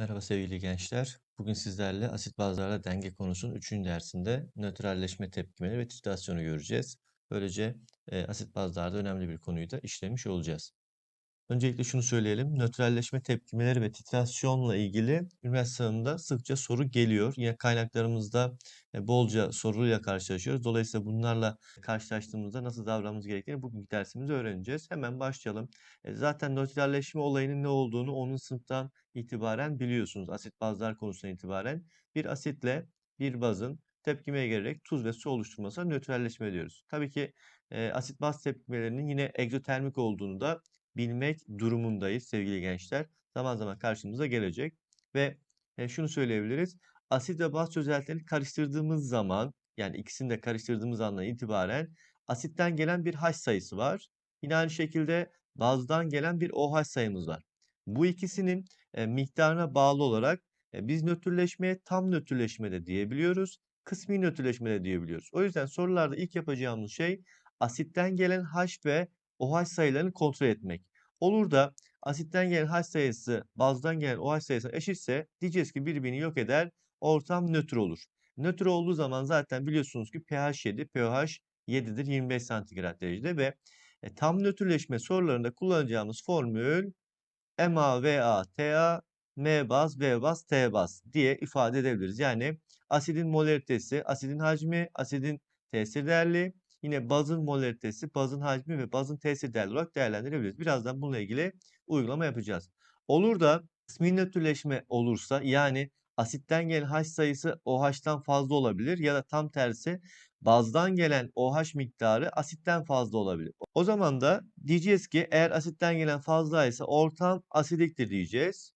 Merhaba sevgili gençler. Bugün sizlerle asit bazlarla denge konusunun 3. dersinde nötralleşme tepkimeleri ve titrasyonu göreceğiz. Böylece e, asit bazlarda önemli bir konuyu da işlemiş olacağız. Öncelikle şunu söyleyelim. Nötralleşme tepkimeleri ve titrasyonla ilgili üniversite sınavında sıkça soru geliyor. Yine kaynaklarımızda e, bolca soruyla karşılaşıyoruz. Dolayısıyla bunlarla karşılaştığımızda nasıl davranmamız gerektiğini bugünkü dersimizde öğreneceğiz. Hemen başlayalım. E, zaten nötralleşme olayının ne olduğunu 10. sınıftan itibaren biliyorsunuz. Asit bazlar konusuna itibaren bir asitle bir bazın tepkimeye gelerek tuz ve su oluşturmasına nötralleşme diyoruz. Tabii ki e, asit baz tepkimelerinin yine egzotermik olduğunu da bilmek durumundayız sevgili gençler. Zaman zaman karşımıza gelecek ve e, şunu söyleyebiliriz. Asit ve baz çözeltilerini karıştırdığımız zaman yani ikisini de karıştırdığımız andan itibaren asitten gelen bir H sayısı var. Yine aynı şekilde bazdan gelen bir OH sayımız var. Bu ikisinin e, miktarına bağlı olarak e, biz nötrleşmeye tam nötrleşme de diyebiliyoruz. Kısmi nötrleşme de diyebiliyoruz. O yüzden sorularda ilk yapacağımız şey asitten gelen H ve OH sayılarını kontrol etmek. Olur da asitten gelen H sayısı bazdan gelen OH sayısına eşitse diyeceğiz ki birbirini yok eder, ortam nötr olur. Nötr olduğu zaman zaten biliyorsunuz ki pH 7, pH 7'dir 25 santigrat derecede ve e, tam nötrleşme sorularında kullanacağımız formül MaVaTA M baz, B baz, T baz diye ifade edebiliriz. Yani asidin molaritesi, asidin hacmi, asidin tesir değerli, Yine bazın molaritesi, bazın hacmi ve bazın tesir değerli olarak değerlendirebiliriz. Birazdan bununla ilgili uygulama yapacağız. Olur da kısmi nötrleşme olursa yani asitten gelen H sayısı OH'tan fazla olabilir ya da tam tersi bazdan gelen OH miktarı asitten fazla olabilir. O zaman da diyeceğiz ki eğer asitten gelen fazlaysa ortam asidiktir diyeceğiz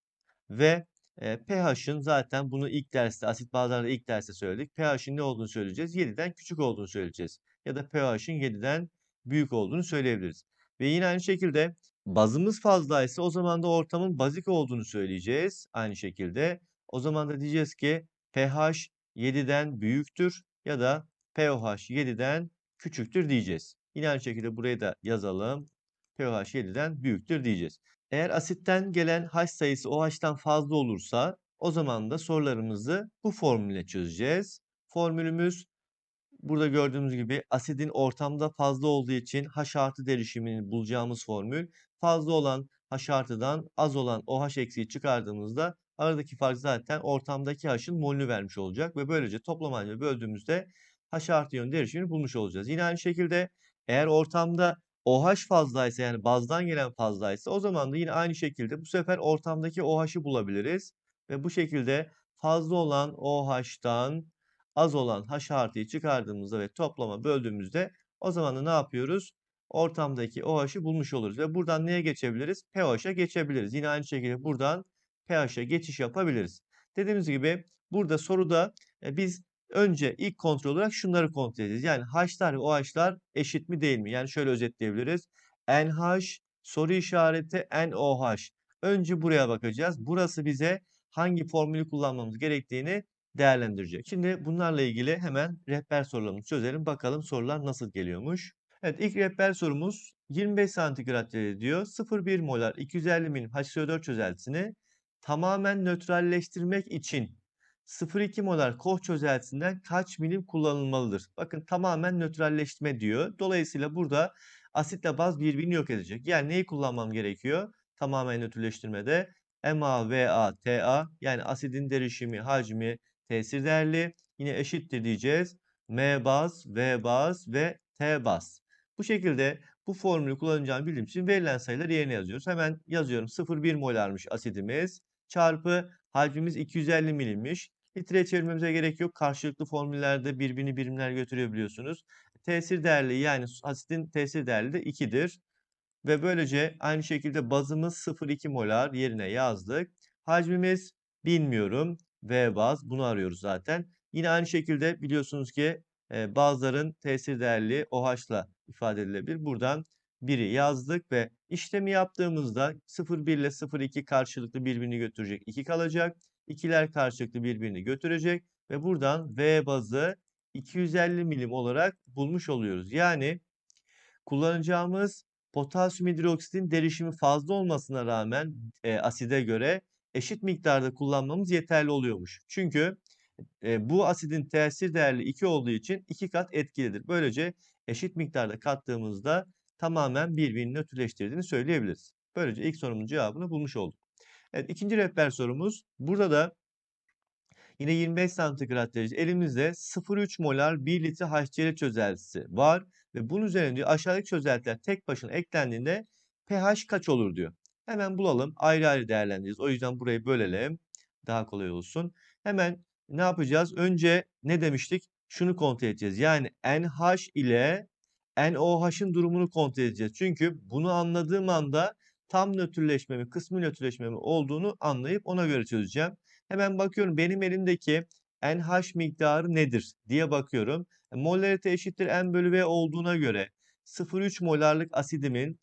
ve e, pH'ın zaten bunu ilk derste asit bazlarda ilk derste söyledik. pH'in ne olduğunu söyleyeceğiz. 7'den küçük olduğunu söyleyeceğiz ya da pH'in 7'den büyük olduğunu söyleyebiliriz. Ve yine aynı şekilde bazımız fazlaysa o zaman da ortamın bazik olduğunu söyleyeceğiz. Aynı şekilde o zaman da diyeceğiz ki pH 7'den büyüktür ya da pOH 7'den küçüktür diyeceğiz. Yine aynı şekilde buraya da yazalım. pH 7'den büyüktür diyeceğiz. Eğer asitten gelen H sayısı OH'tan fazla olursa o zaman da sorularımızı bu formülle çözeceğiz. Formülümüz Burada gördüğümüz gibi asidin ortamda fazla olduğu için H artı derişimini bulacağımız formül fazla olan H artıdan az olan OH eksiği çıkardığımızda aradaki fark zaten ortamdaki H'ın molünü vermiş olacak ve böylece toplam halinde böldüğümüzde H artı yön derişimini bulmuş olacağız. Yine aynı şekilde eğer ortamda OH fazlaysa yani bazdan gelen fazlaysa o zaman da yine aynı şekilde bu sefer ortamdaki OH'ı bulabiliriz. Ve bu şekilde fazla olan OH'tan az olan H artıyı çıkardığımızda ve toplama böldüğümüzde o zaman da ne yapıyoruz? Ortamdaki OH'ı bulmuş oluruz ve buradan neye geçebiliriz? pH'e geçebiliriz. Yine aynı şekilde buradan pH'e geçiş yapabiliriz. Dediğimiz gibi burada soruda e, biz önce ilk kontrol olarak şunları kontrol edeceğiz. Yani H'lar ve OH'lar eşit mi değil mi? Yani şöyle özetleyebiliriz. NH soru işareti NOH. Önce buraya bakacağız. Burası bize hangi formülü kullanmamız gerektiğini değerlendirecek. Şimdi bunlarla ilgili hemen rehber sorularımızı çözelim. Bakalım sorular nasıl geliyormuş. Evet ilk rehber sorumuz 25 santigrat diyor. 0,1 molar 250 milim HCO4 çözeltisini tamamen nötralleştirmek için 0,2 molar koh çözeltisinden kaç milim kullanılmalıdır? Bakın tamamen nötralleştirme diyor. Dolayısıyla burada asitle baz birbirini yok edecek. Yani neyi kullanmam gerekiyor? Tamamen nötrleştirmede MaVaTA yani asidin derişimi, hacmi, tesir değerli. Yine eşittir diyeceğiz. M baz, V baz ve T baz. Bu şekilde bu formülü kullanacağını bildiğim için verilen sayıları yerine yazıyoruz. Hemen yazıyorum. 0,1 molarmış asidimiz. Çarpı hacmimiz 250 milimmiş. Litreye çevirmemize gerek yok. Karşılıklı formüllerde birbirini birimler götürüyor biliyorsunuz. Tesir değerli yani asidin tesir değerli de 2'dir. Ve böylece aynı şekilde bazımız 0,2 molar yerine yazdık. Hacmimiz bilmiyorum. V baz bunu arıyoruz zaten. Yine aynı şekilde biliyorsunuz ki e, bazıların tesir değerli OH'la ifade edilebilir. Buradan biri yazdık ve işlemi yaptığımızda 0,1 ile 0,2 karşılıklı birbirini götürecek 2 kalacak. İkiler karşılıklı birbirini götürecek ve buradan V bazı 250 milim olarak bulmuş oluyoruz. Yani kullanacağımız potasyum hidroksitin derişimi fazla olmasına rağmen e, aside göre eşit miktarda kullanmamız yeterli oluyormuş. Çünkü e, bu asidin tesir değerli 2 olduğu için 2 kat etkilidir. Böylece eşit miktarda kattığımızda tamamen birbirini nötrleştirdiğini söyleyebiliriz. Böylece ilk sorumuzun cevabını bulmuş olduk. Evet ikinci rehber sorumuz. Burada da yine 25 santigrat derece elimizde 0,3 molar 1 litre HCl çözeltisi var. Ve bunun üzerine diyor aşağıdaki çözeltiler tek başına eklendiğinde pH kaç olur diyor. Hemen bulalım. Ayrı ayrı değerlendireceğiz. O yüzden burayı bölelim. Daha kolay olsun. Hemen ne yapacağız? Önce ne demiştik? Şunu kontrol edeceğiz. Yani NH ile NOH'ın durumunu kontrol edeceğiz. Çünkü bunu anladığım anda tam nötrleşme mi, kısmi nötrleşme mi olduğunu anlayıp ona göre çözeceğim. Hemen bakıyorum benim elimdeki NH miktarı nedir diye bakıyorum. E, molarite eşittir N bölü V olduğuna göre 0,3 molarlık asidimin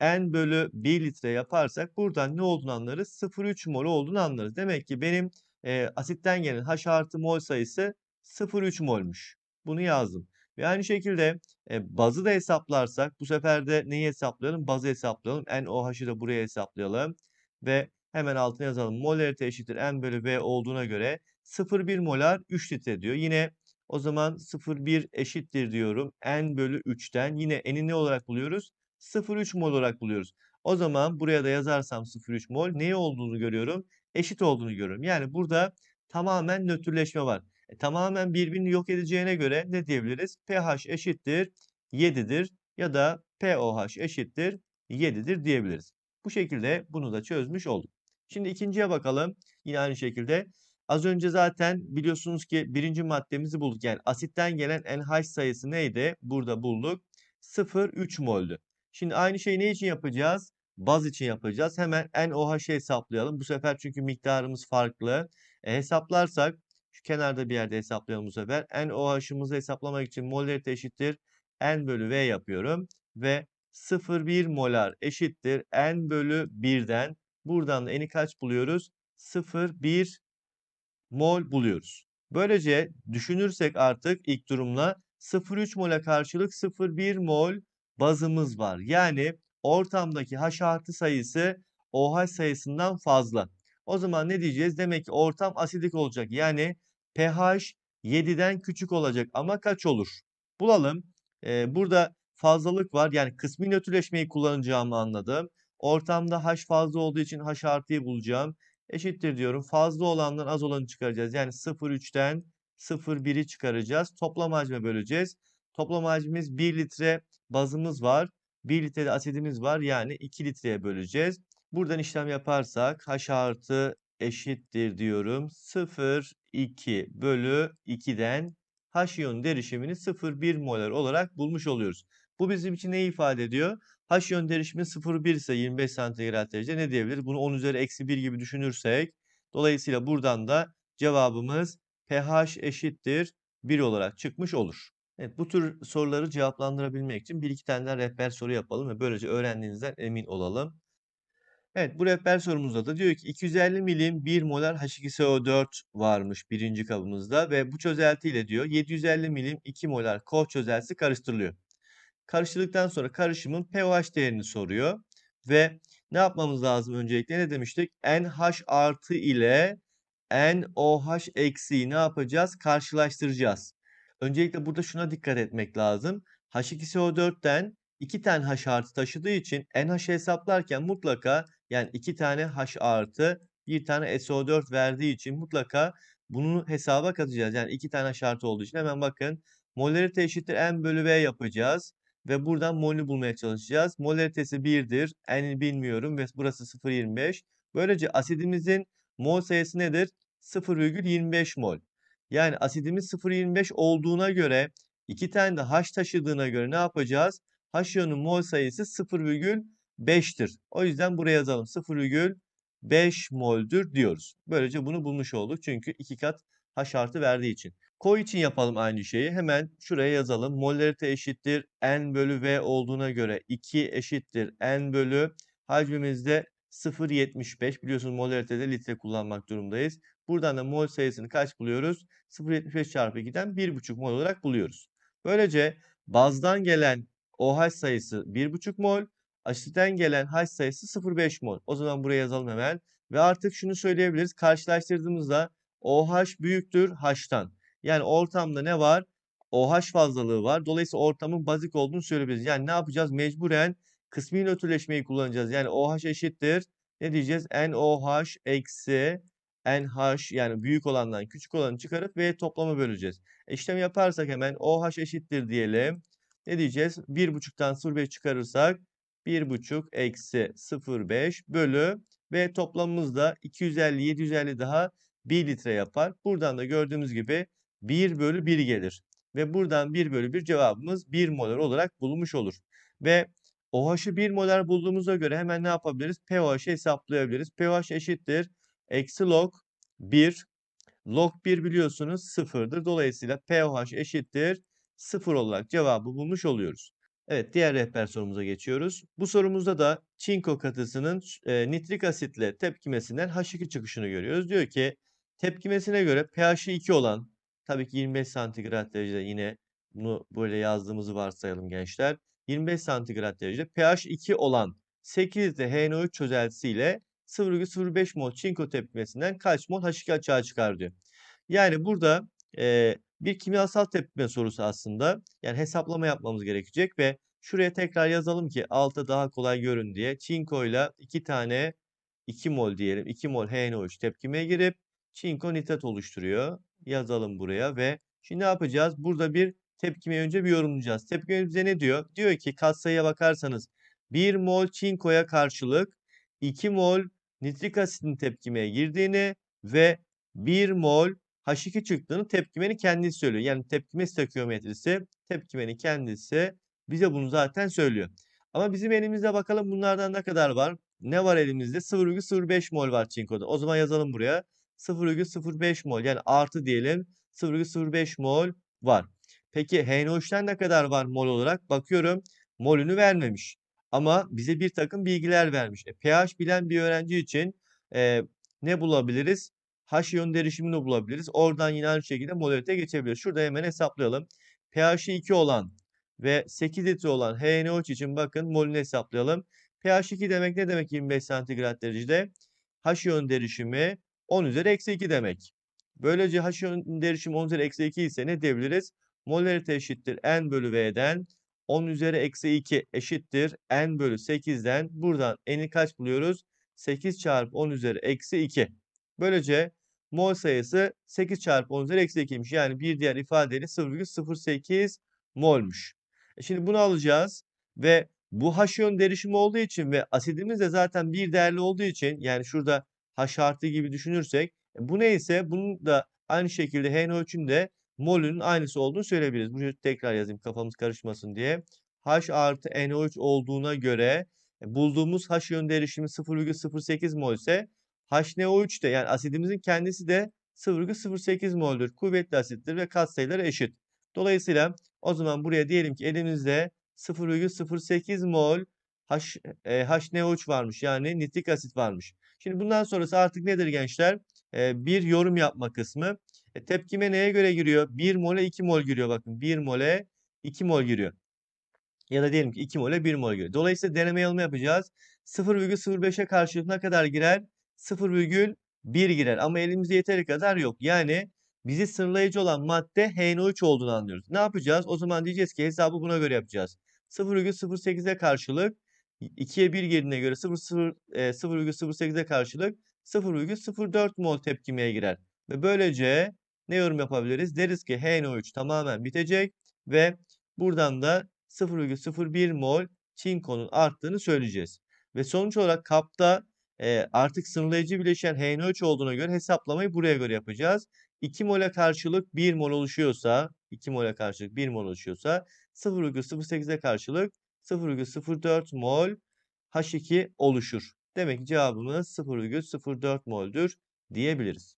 N bölü 1 litre yaparsak buradan ne olduğunu anlarız? 0,3 mol olduğunu anlarız. Demek ki benim e, asitten gelen H artı mol sayısı 0,3 molmuş. Bunu yazdım. Ve aynı şekilde e, bazı da hesaplarsak bu sefer de neyi hesaplayalım? Bazı hesaplayalım. NOH'ı da buraya hesaplayalım. Ve hemen altına yazalım. Molarite eşittir N bölü V olduğuna göre 0,1 molar 3 litre diyor. Yine o zaman 0,1 eşittir diyorum. N bölü 3'ten yine N'i ne olarak buluyoruz? 0,3 mol olarak buluyoruz. O zaman buraya da yazarsam 0,3 mol neyi olduğunu görüyorum? Eşit olduğunu görüyorum. Yani burada tamamen nötrleşme var. E, tamamen birbirini yok edeceğine göre ne diyebiliriz? pH eşittir 7'dir ya da pOH eşittir 7'dir diyebiliriz. Bu şekilde bunu da çözmüş olduk. Şimdi ikinciye bakalım. Yine aynı şekilde. Az önce zaten biliyorsunuz ki birinci maddemizi bulduk. Yani asitten gelen NH sayısı neydi? Burada bulduk. 0,3 moldü. Şimdi aynı şeyi ne için yapacağız? Baz için yapacağız. Hemen NOH'ı hesaplayalım. Bu sefer çünkü miktarımız farklı. E, hesaplarsak şu kenarda bir yerde hesaplayalım bu sefer. NOH'ımızı hesaplamak için molarite eşittir. N bölü V yapıyorum. Ve 0,1 molar eşittir. N bölü 1'den. Buradan da N'i kaç buluyoruz? 0,1 mol buluyoruz. Böylece düşünürsek artık ilk durumla 0,3 mola karşılık 0,1 mol bazımız var. Yani ortamdaki H artı sayısı OH sayısından fazla. O zaman ne diyeceğiz? Demek ki ortam asidik olacak. Yani pH 7'den küçük olacak ama kaç olur? Bulalım. Ee, burada fazlalık var. Yani kısmi nötrleşmeyi kullanacağımı anladım. Ortamda H fazla olduğu için H artıyı bulacağım. Eşittir diyorum. Fazla olandan az olanı çıkaracağız. Yani 0,3'ten 0,1'i çıkaracağız. Toplam hacme böleceğiz. Toplam hacmimiz 1 litre bazımız var. 1 litre asidimiz var. Yani 2 litreye böleceğiz. Buradan işlem yaparsak H artı eşittir diyorum. 0,2 bölü 2'den H iyon derişimini 0,1 molar olarak bulmuş oluyoruz. Bu bizim için ne ifade ediyor? H iyon derişimi 0,1 ise 25 santigrat derece ne diyebiliriz? Bunu 10 üzeri eksi 1 gibi düşünürsek. Dolayısıyla buradan da cevabımız pH eşittir 1 olarak çıkmış olur. Evet, bu tür soruları cevaplandırabilmek için bir iki tane daha rehber soru yapalım ve böylece öğrendiğinizden emin olalım. Evet bu rehber sorumuzda da diyor ki 250 milim 1 molar H2SO4 varmış birinci kabımızda ve bu çözeltiyle diyor 750 milim 2 molar koh çözeltisi karıştırılıyor. Karıştırdıktan sonra karışımın pOH değerini soruyor ve ne yapmamız lazım öncelikle ne demiştik? NH artı ile NOH eksiği ne yapacağız? Karşılaştıracağız. Öncelikle burada şuna dikkat etmek lazım. H2SO4'ten 2 tane H artı taşıdığı için NH hesaplarken mutlaka yani 2 tane H artı 1 tane SO4 verdiği için mutlaka bunu hesaba katacağız. Yani 2 tane H artı olduğu için hemen bakın molarite eşittir N bölü V yapacağız. Ve buradan molünü bulmaya çalışacağız. Molaritesi 1'dir. N'ini bilmiyorum ve burası 0,25. Böylece asidimizin mol sayısı nedir? 0,25 mol. Yani asidimiz 0,25 olduğuna göre iki tane de H taşıdığına göre ne yapacağız? H iyonun mol sayısı 0,5'tir. O yüzden buraya yazalım. 0,5 moldür diyoruz. Böylece bunu bulmuş olduk. Çünkü iki kat H artı verdiği için. Koy için yapalım aynı şeyi. Hemen şuraya yazalım. Molarite eşittir N bölü V olduğuna göre 2 eşittir N bölü hacmimizde 0,75 biliyorsunuz molaritede litre kullanmak durumdayız. Buradan da mol sayısını kaç buluyoruz? 0,75 çarpı 2'den 1,5 mol olarak buluyoruz. Böylece bazdan gelen OH sayısı 1,5 mol, Asitten gelen H sayısı 0,5 mol. O zaman buraya yazalım hemen. Ve artık şunu söyleyebiliriz. Karşılaştırdığımızda OH büyüktür H'tan. Yani ortamda ne var? OH fazlalığı var. Dolayısıyla ortamın bazik olduğunu söyleyebiliriz. Yani ne yapacağız? Mecburen kısmi nötrleşmeyi kullanacağız. Yani OH eşittir. Ne diyeceğiz? NOH eksi NH yani büyük olandan küçük olanı çıkarıp V toplama böleceğiz. İşlem yaparsak hemen OH eşittir diyelim. Ne diyeceğiz? 1,5'tan 0,5 çıkarırsak 1,5 eksi 0,5 bölü ve toplamımız da 250 750 daha 1 litre yapar. Buradan da gördüğümüz gibi 1 bölü 1 gelir. Ve buradan 1 bölü 1 cevabımız 1 molar olarak bulunmuş olur. Ve OH'ı 1 molar bulduğumuza göre hemen ne yapabiliriz? pOH'ı hesaplayabiliriz. pOH eşittir. Eksi log 1. Log 1 biliyorsunuz 0'dır. Dolayısıyla pOH eşittir 0 olarak cevabı bulmuş oluyoruz. Evet diğer rehber sorumuza geçiyoruz. Bu sorumuzda da çinko katısının e, nitrik asitle tepkimesinden H2 çıkışını görüyoruz. Diyor ki tepkimesine göre pH'i 2 olan tabii ki 25 santigrat derecede yine bunu böyle yazdığımızı varsayalım gençler. 25 santigrat derecede pH 2 olan 8 litre HNO3 çözeltisiyle 0,05 mol çinko tepkimesinden kaç mol H2 açığa çıkar diyor. Yani burada e, bir kimyasal tepkime sorusu aslında. Yani hesaplama yapmamız gerekecek ve şuraya tekrar yazalım ki altta daha kolay görün diye. Çinko ile 2 tane 2 mol diyelim. 2 mol HNO3 tepkimeye girip çinko nitrat oluşturuyor. Yazalım buraya ve şimdi ne yapacağız? Burada bir tepkimeyi önce bir yorumlayacağız. Tepkime bize ne diyor? Diyor ki katsayıya bakarsanız 1 mol çinkoya karşılık 2 mol nitrik asitin tepkimeye girdiğini ve 1 mol H2 çıktığını tepkimenin kendisi söylüyor. Yani tepkime stökiyometrisi tepkimenin kendisi bize bunu zaten söylüyor. Ama bizim elimizde bakalım bunlardan ne kadar var? Ne var elimizde? 0,05 mol var çinkoda. O zaman yazalım buraya. 0,05 mol yani artı diyelim 0,05 mol var. Peki HNO3'ten ne kadar var mol olarak? Bakıyorum molünü vermemiş. Ama bize bir takım bilgiler vermiş. E, pH bilen bir öğrenci için e, ne bulabiliriz? H iyon derişimini bulabiliriz. Oradan yine aynı şekilde molarite geçebiliriz. Şurada hemen hesaplayalım. pH'i 2 olan ve 8 litre olan HNO3 için bakın molünü hesaplayalım. pH 2 demek ne demek 25 santigrat derecede? H iyon derişimi 10 üzeri eksi 2 demek. Böylece H iyon derişimi 10 üzeri eksi 2 ise ne diyebiliriz? Molarite eşittir N bölü V'den 10 üzeri eksi 2 eşittir N bölü 8'den buradan N'i kaç buluyoruz? 8 çarpı 10 üzeri eksi 2. Böylece mol sayısı 8 çarpı 10 üzeri eksi 2'ymiş. Yani bir diğer ifadeyle 0,08 molmuş. E şimdi bunu alacağız ve bu H iyon derişimi olduğu için ve asidimiz de zaten bir değerli olduğu için yani şurada H artı gibi düşünürsek e bu neyse bunun da aynı şekilde HNO3'ün de molünün aynısı olduğunu söyleyebiliriz. Bunu tekrar yazayım kafamız karışmasın diye. H artı NO3 olduğuna göre e, bulduğumuz H iyon derişimi 0,08 mol ise HNO3 de yani asidimizin kendisi de 0,08 mol'dür. Kuvvetli asittir ve katsayıları eşit. Dolayısıyla o zaman buraya diyelim ki elimizde 0,08 mol H, e, HNO3 varmış. Yani nitrik asit varmış. Şimdi bundan sonrası artık nedir gençler? E, bir yorum yapma kısmı. E, tepkime neye göre giriyor? 1 mole 2 mol giriyor bakın. 1 mole 2 mol giriyor. Ya da diyelim ki 2 mole 1 mol giriyor. Dolayısıyla deneme yanılma yapacağız. 0,05'e karşılık ne kadar girer? 0,1 girer. Ama elimizde yeteri kadar yok. Yani bizi sınırlayıcı olan madde HNO3 olduğunu anlıyoruz. Ne yapacağız? O zaman diyeceğiz ki hesabı buna göre yapacağız. 0,08'e karşılık 2'ye 1 girdiğine göre 0,08'e karşılık 0,04 mol tepkimeye girer. Ve böylece ne yorum yapabiliriz? Deriz ki HNO3 tamamen bitecek ve buradan da 0,01 mol çinkonun arttığını söyleyeceğiz. Ve sonuç olarak kapta e, artık sınırlayıcı bileşen HNO3 olduğuna göre hesaplamayı buraya göre yapacağız. 2 mole karşılık 1 mol oluşuyorsa 2 mole karşılık 1 mol oluşuyorsa 0,08'e karşılık 0,04 mol H2 oluşur. Demek ki cevabımız 0,04 mol'dür diyebiliriz.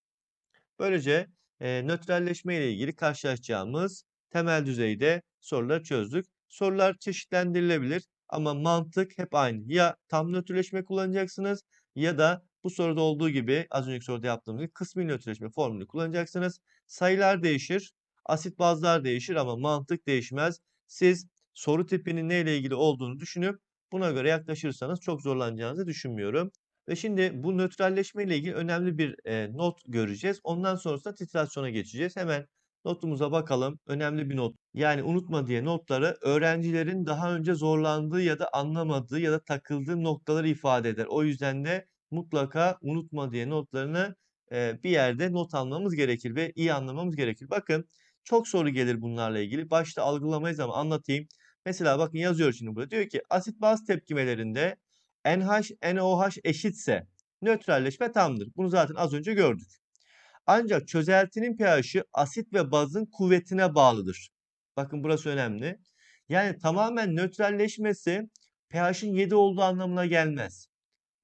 Böylece e, nötralleşme ile ilgili karşılaşacağımız temel düzeyde soruları çözdük. Sorular çeşitlendirilebilir ama mantık hep aynı. Ya tam nötrleşme kullanacaksınız ya da bu soruda olduğu gibi az önceki soruda yaptığımız gibi kısmi nötrleşme formülü kullanacaksınız. Sayılar değişir, asit bazlar değişir ama mantık değişmez. Siz soru tipinin neyle ilgili olduğunu düşünüp Buna göre yaklaşırsanız çok zorlanacağınızı düşünmüyorum. Ve şimdi bu nötralleşme ile ilgili önemli bir e, not göreceğiz. Ondan sonrasında titrasyona geçeceğiz. Hemen notumuza bakalım. Önemli bir not. Yani unutma diye notları öğrencilerin daha önce zorlandığı ya da anlamadığı ya da takıldığı noktaları ifade eder. O yüzden de mutlaka unutma diye notlarını e, bir yerde not almamız gerekir ve iyi anlamamız gerekir. Bakın çok soru gelir bunlarla ilgili. Başta algılamayız ama anlatayım. Mesela bakın yazıyor şimdi burada. Diyor ki asit baz tepkimelerinde NH, NOH eşitse nötralleşme tamdır. Bunu zaten az önce gördük. Ancak çözeltinin pH'i asit ve bazın kuvvetine bağlıdır. Bakın burası önemli. Yani tamamen nötralleşmesi pH'in 7 olduğu anlamına gelmez.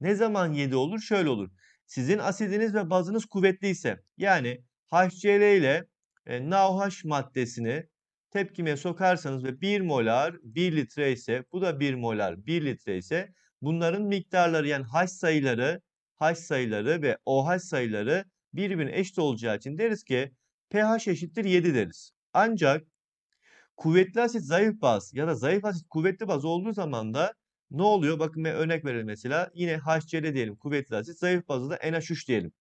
Ne zaman 7 olur? Şöyle olur. Sizin asidiniz ve bazınız kuvvetliyse yani HCl ile e, NaOH maddesini tepkime sokarsanız ve 1 molar 1 litre ise bu da 1 molar 1 litre ise bunların miktarları yani H sayıları H sayıları ve OH sayıları birbirine eşit olacağı için deriz ki pH eşittir 7 deriz. Ancak kuvvetli asit zayıf baz ya da zayıf asit kuvvetli baz olduğu zaman da ne oluyor? Bakın ben örnek verelim mesela. Yine HCl diyelim kuvvetli asit. Zayıf bazı da NH3 diyelim.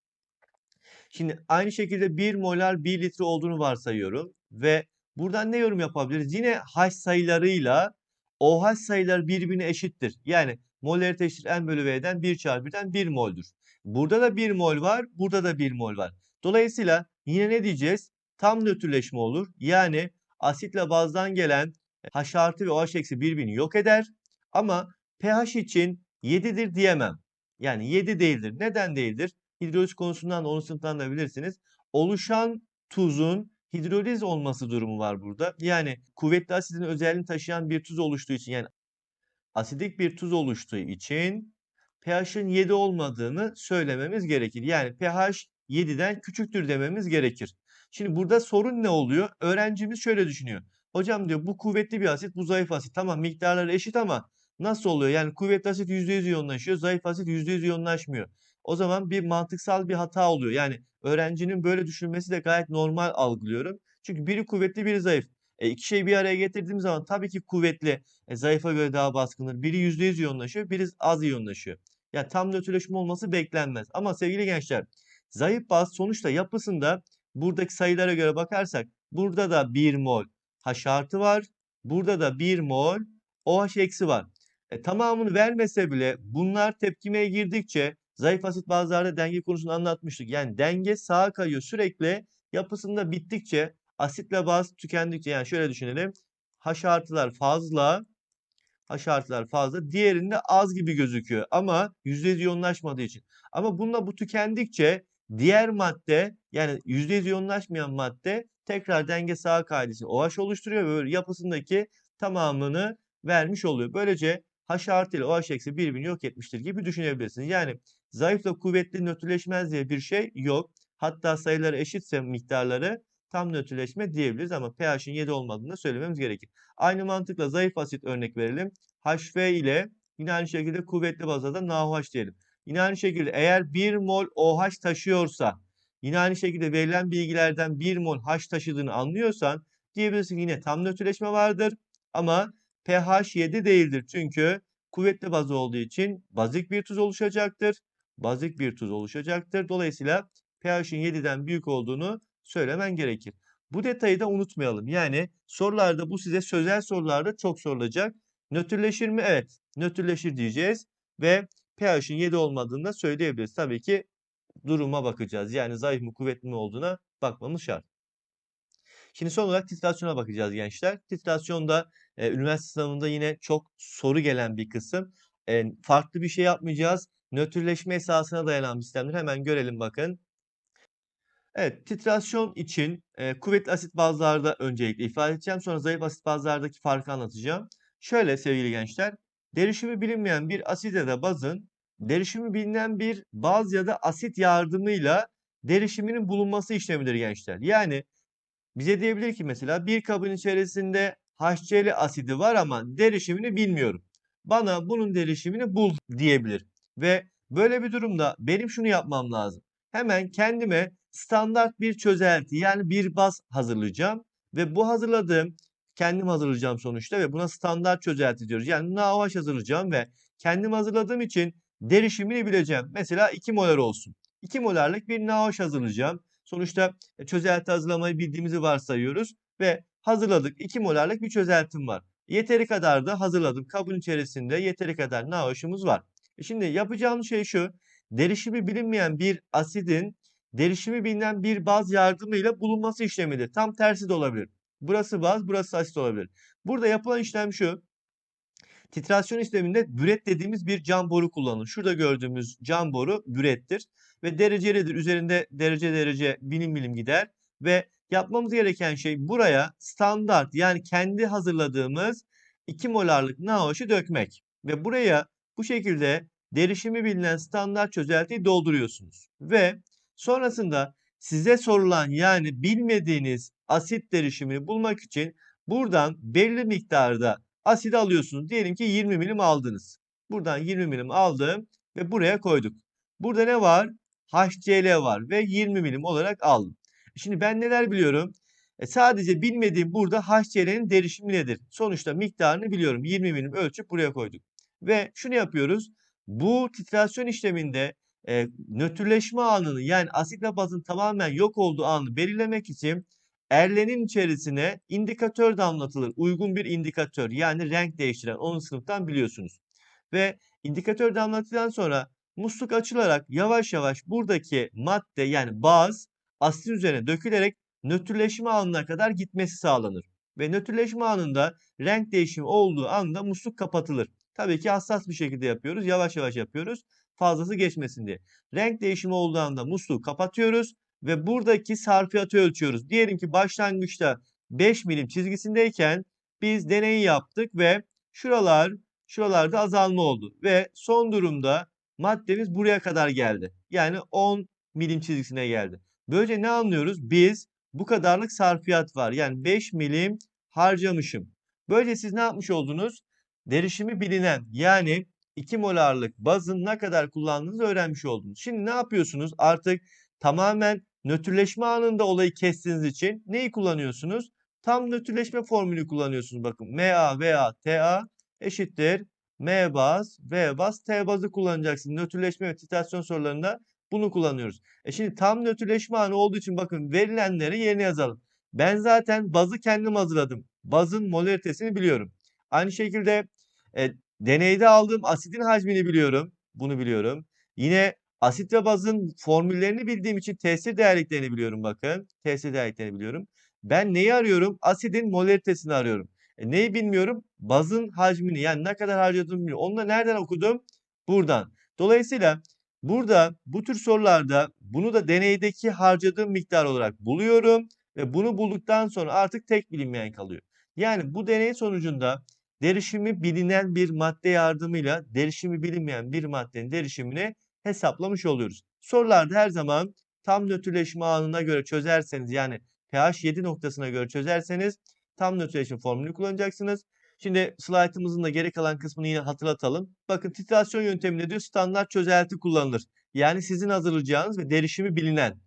Şimdi aynı şekilde 1 molar 1 litre olduğunu varsayıyorum. Ve buradan ne yorum yapabiliriz? Yine H sayılarıyla OH sayıları birbirine eşittir. Yani molarite eşittir N bölü V'den 1 çarpı 1'den 1 mol'dur. Burada da 1 mol var. Burada da 1 mol var. Dolayısıyla yine ne diyeceğiz? Tam nötrleşme olur. Yani asitle bazdan gelen H artı ve OH eksi birbirini yok eder. Ama pH için 7'dir diyemem. Yani 7 değildir. Neden değildir? Hidroliz konusundan da onu sınıflandırabilirsiniz. Oluşan tuzun hidroliz olması durumu var burada. Yani kuvvetli asidin özelliğini taşıyan bir tuz oluştuğu için yani asidik bir tuz oluştuğu için pH'in 7 olmadığını söylememiz gerekir. Yani pH 7'den küçüktür dememiz gerekir. Şimdi burada sorun ne oluyor? Öğrencimiz şöyle düşünüyor. Hocam diyor bu kuvvetli bir asit, bu zayıf asit. Tamam miktarları eşit ama nasıl oluyor? Yani kuvvetli asit %100 iyonlaşıyor, zayıf asit %100 iyonlaşmıyor. O zaman bir mantıksal bir hata oluyor. Yani öğrencinin böyle düşünmesi de gayet normal algılıyorum. Çünkü biri kuvvetli, biri zayıf. E, iki şeyi bir araya getirdiğim zaman tabii ki kuvvetli, e, zayıfa göre daha baskındır. Biri %100 iyonlaşıyor, biri az iyonlaşıyor. Yani tam nötrleşme olması beklenmez. Ama sevgili gençler, zayıf baz sonuçta yapısında buradaki sayılara göre bakarsak burada da 1 mol H artı var. Burada da 1 mol OH eksi var. E, tamamını vermese bile bunlar tepkimeye girdikçe zayıf asit bazlarda denge konusunu anlatmıştık. Yani denge sağa kayıyor sürekli yapısında bittikçe asitle baz tükendikçe yani şöyle düşünelim. H artılar fazla H artılar fazla. Diğerinde az gibi gözüküyor ama %100 iyonlaşmadığı için. Ama bununla bu tükendikçe diğer madde yani %100 iyonlaşmayan madde tekrar denge sağa kaydısını OH oluşturuyor ve yapısındaki tamamını vermiş oluyor. Böylece H artı ile OH eksi birbirini yok etmiştir gibi düşünebilirsiniz. Yani zayıfla kuvvetli nötrleşmez diye bir şey yok. Hatta sayıları eşitse miktarları tam nötrleşme diyebiliriz ama pH'in 7 olmadığını söylememiz gerekir. Aynı mantıkla zayıf asit örnek verelim. HV ile yine aynı şekilde kuvvetli bazda da NaOH diyelim. Yine aynı şekilde eğer 1 mol OH taşıyorsa yine aynı şekilde verilen bilgilerden 1 mol H taşıdığını anlıyorsan diyebilirsin yine tam nötrleşme vardır ama pH 7 değildir. Çünkü kuvvetli baz olduğu için bazik bir tuz oluşacaktır. Bazik bir tuz oluşacaktır. Dolayısıyla pH'in 7'den büyük olduğunu söylemen gerekir. Bu detayı da unutmayalım. Yani sorularda bu size sözel sorularda çok sorulacak. Nötrleşir mi? Evet. Nötrleşir diyeceğiz ve pH'in 7 olmadığını da söyleyebiliriz. Tabii ki duruma bakacağız. Yani zayıf mı kuvvetli mi olduğuna bakmamız şart. Şimdi son olarak titrasyona bakacağız gençler. Titrasyonda e, üniversite sınavında yine çok soru gelen bir kısım. E, farklı bir şey yapmayacağız. Nötrleşme esasına dayanan bir sistemdir. Hemen görelim bakın. Evet, titrasyon için e, kuvvetli asit bazlarda öncelikle ifade edeceğim. Sonra zayıf asit bazlardaki farkı anlatacağım. Şöyle sevgili gençler, derişimi bilinmeyen bir asit ya da bazın derişimi bilinen bir baz ya da asit yardımıyla derişiminin bulunması işlemidir gençler. Yani bize diyebilir ki mesela bir kabın içerisinde HCl asidi var ama derişimini bilmiyorum. Bana bunun derişimini bul diyebilir. Ve böyle bir durumda benim şunu yapmam lazım. Hemen kendime standart bir çözelti yani bir baz hazırlayacağım. Ve bu hazırladığım kendim hazırlayacağım sonuçta ve buna standart çözelti diyoruz. Yani NaOH hazırlayacağım ve kendim hazırladığım için derişimini bileceğim. Mesela 2 molar olsun. 2 molarlık bir NaOH hazırlayacağım. Sonuçta e, çözelti hazırlamayı bildiğimizi varsayıyoruz ve hazırladık. 2 molarlık bir çözeltim var. Yeteri kadar da hazırladım. Kabın içerisinde yeteri kadar NaOH'umuz var. E şimdi yapacağımız şey şu. Derişimi bilinmeyen bir asidin derişimi bilinen bir baz yardımıyla bulunması işlemidir. Tam tersi de olabilir. Burası baz, burası asit olabilir. Burada yapılan işlem şu. Titrasyon işleminde büret dediğimiz bir cam boru kullanılır. Şurada gördüğümüz cam boru bürettir ve derecelidir. Üzerinde derece derece bilim milim gider ve yapmamız gereken şey buraya standart yani kendi hazırladığımız 2 molarlık NaOH'u dökmek ve buraya bu şekilde derişimi bilinen standart çözeltiyi dolduruyorsunuz ve sonrasında size sorulan yani bilmediğiniz asit derişimini bulmak için buradan belli miktarda asit alıyorsunuz. Diyelim ki 20 milim aldınız. Buradan 20 milim aldım ve buraya koyduk. Burada ne var? HCl var ve 20 milim olarak aldım. Şimdi ben neler biliyorum? E sadece bilmediğim burada HCl'nin derişimi nedir? Sonuçta miktarını biliyorum. 20 milim ölçüp buraya koyduk. Ve şunu yapıyoruz. Bu titrasyon işleminde e, nötrleşme anını yani asitle bazın tamamen yok olduğu anı belirlemek için erlenin içerisine indikatör damlatılır. Uygun bir indikatör yani renk değiştiren onu sınıftan biliyorsunuz. Ve indikatör damlatılan sonra musluk açılarak yavaş yavaş buradaki madde yani baz asitin üzerine dökülerek nötrleşme anına kadar gitmesi sağlanır. Ve nötrleşme anında renk değişimi olduğu anda musluk kapatılır. Tabii ki hassas bir şekilde yapıyoruz. Yavaş yavaş yapıyoruz. Fazlası geçmesin diye. Renk değişimi olduğu anda musluğu kapatıyoruz ve buradaki sarfiyatı ölçüyoruz. Diyelim ki başlangıçta 5 milim çizgisindeyken biz deneyi yaptık ve şuralar şuralarda azalma oldu ve son durumda maddemiz buraya kadar geldi. Yani 10 milim çizgisine geldi. Böylece ne anlıyoruz? Biz bu kadarlık sarfiyat var. Yani 5 milim harcamışım. Böylece siz ne yapmış oldunuz? Derişimi bilinen yani 2 molarlık bazın ne kadar kullandığınızı öğrenmiş oldunuz. Şimdi ne yapıyorsunuz? Artık tamamen nötrleşme anında olayı kestiğiniz için neyi kullanıyorsunuz? Tam nötrleşme formülü kullanıyorsunuz. Bakın MA veya TA eşittir M baz, V baz, T bazı kullanacaksınız. Nötrleşme ve titrasyon sorularında bunu kullanıyoruz. E şimdi tam nötrleşme anı olduğu için bakın verilenleri yerine yazalım. Ben zaten bazı kendim hazırladım. Bazın molaritesini biliyorum. Aynı şekilde e, deneyde aldığım asidin hacmini biliyorum. Bunu biliyorum. Yine asit ve bazın formüllerini bildiğim için tesir değerliklerini biliyorum bakın. Tesir değerliklerini biliyorum. Ben neyi arıyorum? Asidin molaritesini arıyorum. E, neyi bilmiyorum? Bazın hacmini yani ne kadar harcadığımı bilmiyorum. Onu da nereden okudum? Buradan. Dolayısıyla burada bu tür sorularda bunu da deneydeki harcadığım miktar olarak buluyorum. Ve bunu bulduktan sonra artık tek bilinmeyen kalıyor. Yani bu deney sonucunda derişimi bilinen bir madde yardımıyla derişimi bilinmeyen bir maddenin derişimini hesaplamış oluyoruz. Sorularda her zaman tam nötrleşme anına göre çözerseniz yani pH 7 noktasına göre çözerseniz tam nötrleşme formülünü kullanacaksınız. Şimdi slaytımızın da geri kalan kısmını yine hatırlatalım. Bakın titrasyon yönteminde diyor standart çözelti kullanılır. Yani sizin hazırlayacağınız ve derişimi bilinen.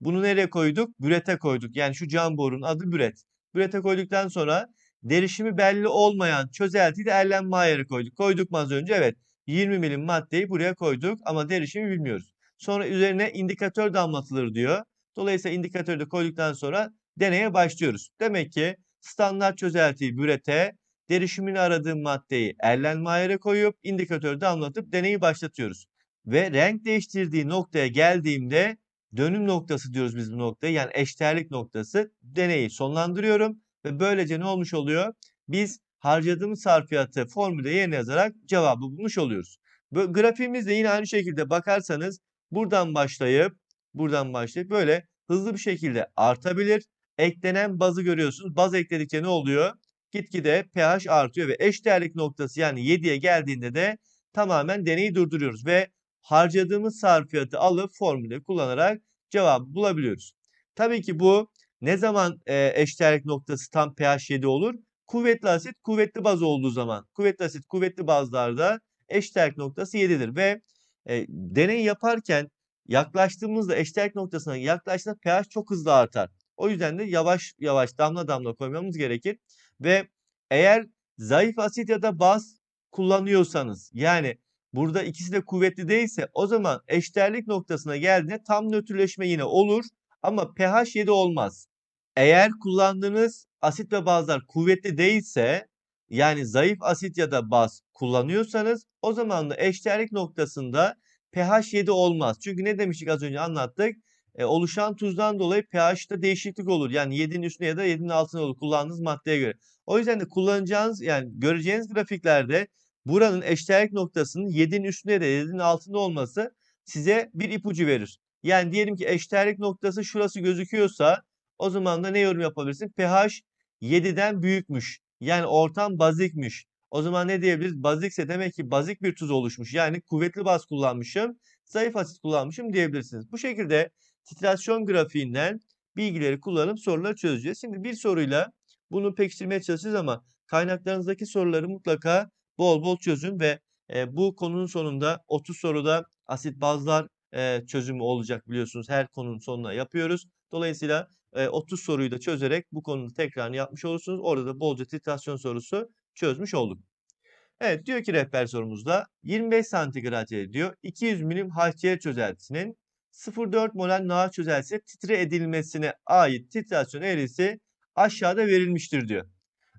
Bunu nereye koyduk? Bürete koyduk. Yani şu cam borunun adı büret. Bürete koyduktan sonra derişimi belli olmayan çözeltiyi de erlenme ayarı koyduk. Koyduk mu az önce? Evet. 20 milim maddeyi buraya koyduk ama derişimi bilmiyoruz. Sonra üzerine indikatör damlatılır diyor. Dolayısıyla indikatörü de koyduktan sonra deneye başlıyoruz. Demek ki standart çözeltiyi bürete, derişimini aradığım maddeyi erlenme ayarı koyup indikatörü damlatıp deneyi başlatıyoruz. Ve renk değiştirdiği noktaya geldiğimde dönüm noktası diyoruz biz bu noktaya yani eşdeğerlik noktası deneyi sonlandırıyorum ve böylece ne olmuş oluyor? Biz harcadığımız sarfiyatı formülde yerine yazarak cevabı bulmuş oluyoruz. Bu grafiğimiz de yine aynı şekilde bakarsanız buradan başlayıp buradan başlayıp böyle hızlı bir şekilde artabilir. Eklenen bazı görüyorsunuz. Baz ekledikçe ne oluyor? Gitgide pH artıyor ve eşdeğerlik noktası yani 7'ye geldiğinde de tamamen deneyi durduruyoruz ve harcadığımız sarfiyatı alıp formülü kullanarak cevabı bulabiliyoruz. Tabii ki bu ne zaman e, eşdeğerlik noktası tam pH 7 olur? Kuvvetli asit kuvvetli baz olduğu zaman kuvvetli asit kuvvetli bazlarda eşdeğerlik noktası 7'dir ve e, deney yaparken yaklaştığımızda eşdeğerlik noktasına yaklaştığında pH çok hızlı artar. O yüzden de yavaş yavaş damla damla koymamız gerekir. Ve eğer zayıf asit ya da baz kullanıyorsanız yani burada ikisi de kuvvetli değilse o zaman eşdeğerlik noktasına geldiğinde tam nötrleşme yine olur ama pH 7 olmaz. Eğer kullandığınız asit ve bazlar kuvvetli değilse yani zayıf asit ya da baz kullanıyorsanız o zaman da eşdeğerlik noktasında pH 7 olmaz. Çünkü ne demiştik az önce anlattık. E, oluşan tuzdan dolayı pH'te değişiklik olur. Yani 7'nin üstüne ya da 7'nin altına olur kullandığınız maddeye göre. O yüzden de kullanacağınız yani göreceğiniz grafiklerde buranın eşdeğerlik noktasının 7'nin üstünde da 7'nin altında olması size bir ipucu verir. Yani diyelim ki eşdeğerlik noktası şurası gözüküyorsa o zaman da ne yorum yapabilirsin? pH 7'den büyükmüş. Yani ortam bazikmiş. O zaman ne diyebiliriz? Bazikse demek ki bazik bir tuz oluşmuş. Yani kuvvetli baz kullanmışım, zayıf asit kullanmışım diyebilirsiniz. Bu şekilde titrasyon grafiğinden bilgileri kullanıp soruları çözeceğiz. Şimdi bir soruyla bunu pekiştirmeye çalışacağız ama kaynaklarınızdaki soruları mutlaka bol bol çözün ve e, bu konunun sonunda 30 soruda asit bazlar çözümü olacak biliyorsunuz. Her konunun sonuna yapıyoruz. Dolayısıyla e, 30 soruyu da çözerek bu konunun tekrarını yapmış olursunuz. Orada da bolca titrasyon sorusu çözmüş olduk. Evet diyor ki rehber sorumuzda 25 santigrat diyor 200 milim HCl çözeltisinin 0,4 molar NaOH çözeltisi titre edilmesine ait titrasyon eğrisi aşağıda verilmiştir diyor.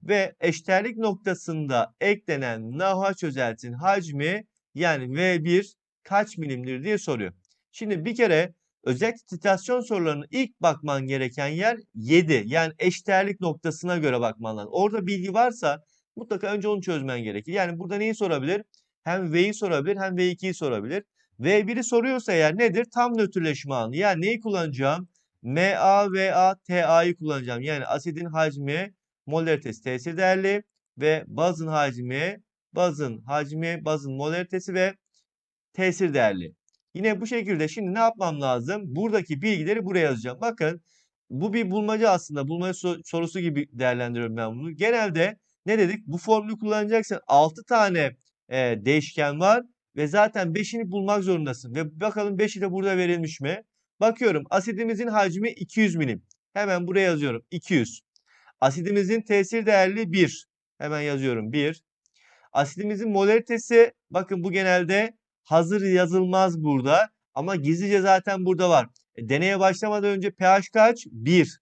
Ve eşdeğerlik noktasında eklenen NaOH çözeltisinin hacmi yani V1 kaç milimdir diye soruyor. Şimdi bir kere özellikle titrasyon sorularının ilk bakman gereken yer 7. Yani eşdeğerlik noktasına göre bakman lazım. Orada bilgi varsa mutlaka önce onu çözmen gerekir. Yani burada neyi sorabilir? Hem V'yi sorabilir hem V2'yi sorabilir. V1'i soruyorsa eğer nedir? Tam nötrleşme anı. Yani neyi kullanacağım? MA, VA, TA'yı kullanacağım. Yani asidin hacmi, molaritesi tesir değerli ve bazın hacmi, bazın hacmi, bazın molaritesi ve tesir değerli. Yine bu şekilde şimdi ne yapmam lazım? Buradaki bilgileri buraya yazacağım. Bakın bu bir bulmaca aslında. Bulmaca sorusu gibi değerlendiriyorum ben bunu. Genelde ne dedik? Bu formülü kullanacaksın. 6 tane e, değişken var ve zaten 5'ini bulmak zorundasın. Ve bakalım 5'i de burada verilmiş mi? Bakıyorum asidimizin hacmi 200 milim. Hemen buraya yazıyorum 200. Asidimizin tesir değerli 1. Hemen yazıyorum 1. Asidimizin molaritesi bakın bu genelde hazır yazılmaz burada. Ama gizlice zaten burada var. E, deneye başlamadan önce pH kaç? 1.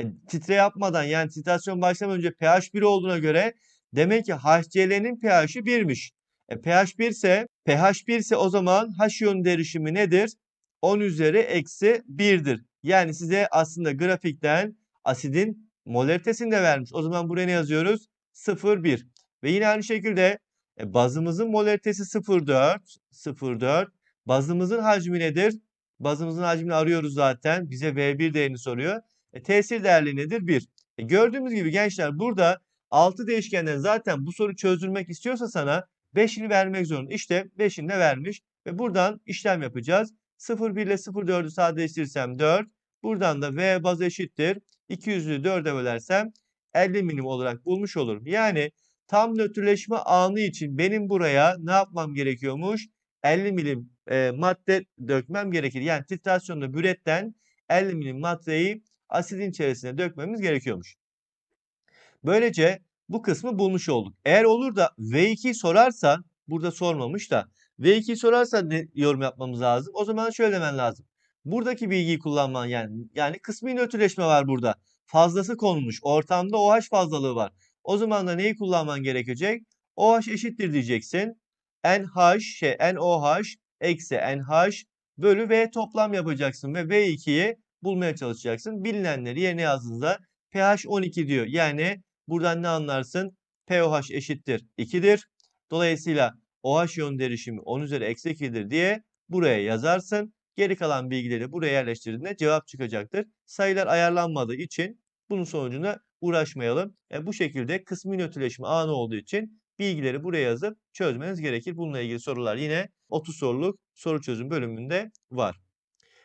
E, titre yapmadan yani titrasyon başlamadan önce pH 1 olduğuna göre demek ki HCl'nin pH'i 1'miş. E, pH 1 ise pH 1 ise o zaman H yönü derişimi nedir? 10 üzeri eksi 1'dir. Yani size aslında grafikten asidin molaritesini de vermiş. O zaman buraya ne yazıyoruz? 0,1. Ve yine aynı şekilde e, bazımızın molaritesi 0,4. 0,4. Bazımızın hacmi nedir? Bazımızın hacmini arıyoruz zaten. Bize V1 değerini soruyor. E, tesir değerli nedir? 1. E, gördüğümüz gibi gençler burada 6 değişkenden zaten bu soru çözülmek istiyorsa sana 5'ini vermek zorunda. İşte 5'ini de vermiş ve buradan işlem yapacağız. 0,1 ile 0,4'ü sadeleştirirsem 4. Buradan da V baz eşittir. 200'ü 4'e bölersem 50 milim olarak bulmuş olurum. Yani tam nötrleşme anı için benim buraya ne yapmam gerekiyormuş? 50 milim e, madde dökmem gerekir. Yani titrasyonda büretten 50 milim maddeyi asidin içerisine dökmemiz gerekiyormuş. Böylece bu kısmı bulmuş olduk. Eğer olur da V2 sorarsan burada sormamış da V2 sorarsa ne yorum yapmamız lazım? O zaman şöyle demen lazım. Buradaki bilgiyi kullanman yani yani kısmi nötrleşme var burada. Fazlası konmuş. Ortamda OH fazlalığı var. O zaman da neyi kullanman gerekecek? OH eşittir diyeceksin. NH şey NOH eksi NH bölü V toplam yapacaksın ve V2'yi bulmaya çalışacaksın. Bilinenleri yerine yazdığınızda pH 12 diyor. Yani buradan ne anlarsın? pOH eşittir 2'dir. Dolayısıyla OH iyon derişimi 10 üzeri eksi 2'dir diye buraya yazarsın. Geri kalan bilgileri buraya yerleştirdiğinde cevap çıkacaktır. Sayılar ayarlanmadığı için bunun sonucunda uğraşmayalım. Yani bu şekilde kısmi nötrleşme anı olduğu için bilgileri buraya yazıp çözmeniz gerekir. Bununla ilgili sorular yine 30 soruluk soru çözüm bölümünde var.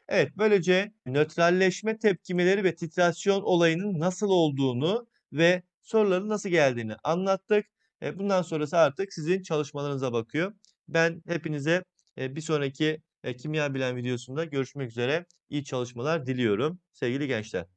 Evet böylece nötralleşme tepkimeleri ve titrasyon olayının nasıl olduğunu ve soruların nasıl geldiğini anlattık. E, bundan sonrası artık sizin çalışmalarınıza bakıyor. Ben hepinize e, bir sonraki e, kimya bilen videosunda görüşmek üzere. İyi çalışmalar diliyorum sevgili gençler.